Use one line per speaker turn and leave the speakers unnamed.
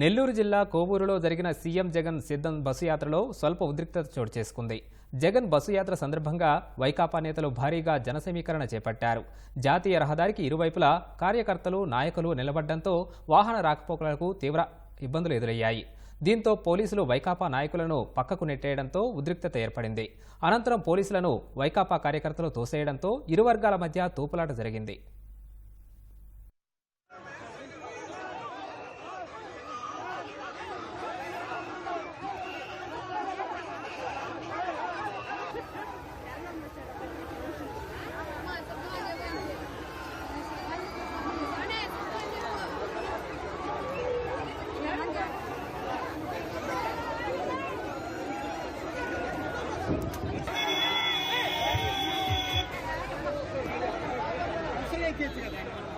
నెల్లూరు జిల్లా కోవూరులో జరిగిన సీఎం జగన్ సిద్ధం బస్సు యాత్రలో స్వల్ప ఉద్రిక్తత చోటు చేసుకుంది. జగన్ బస్సు యాత్ర సందర్భంగా వైకాపా నేతలు భారీగా జనసమీకరణ చేపట్టారు. జాతీయ రహదారికి ఇరువైపులా కార్యకర్తలు నాయకులు నిలబడ్డంతో వాహన రాకపోకలకు తీవ్ర ఇబ్బందులు ఎదురయ్యాయి. దీంతో పోలీసులు వైకాపా నాయకులను పక్కకు నెట్టేయడంతో ఉద్రిక్తత ఏర్పడింది. అనంతరం పోలీసులను వైకాపా కార్యకర్తలు తోసేయడంతో ఇరు వర్గాల మధ్య తోపులాట జరిగింది. Thank you.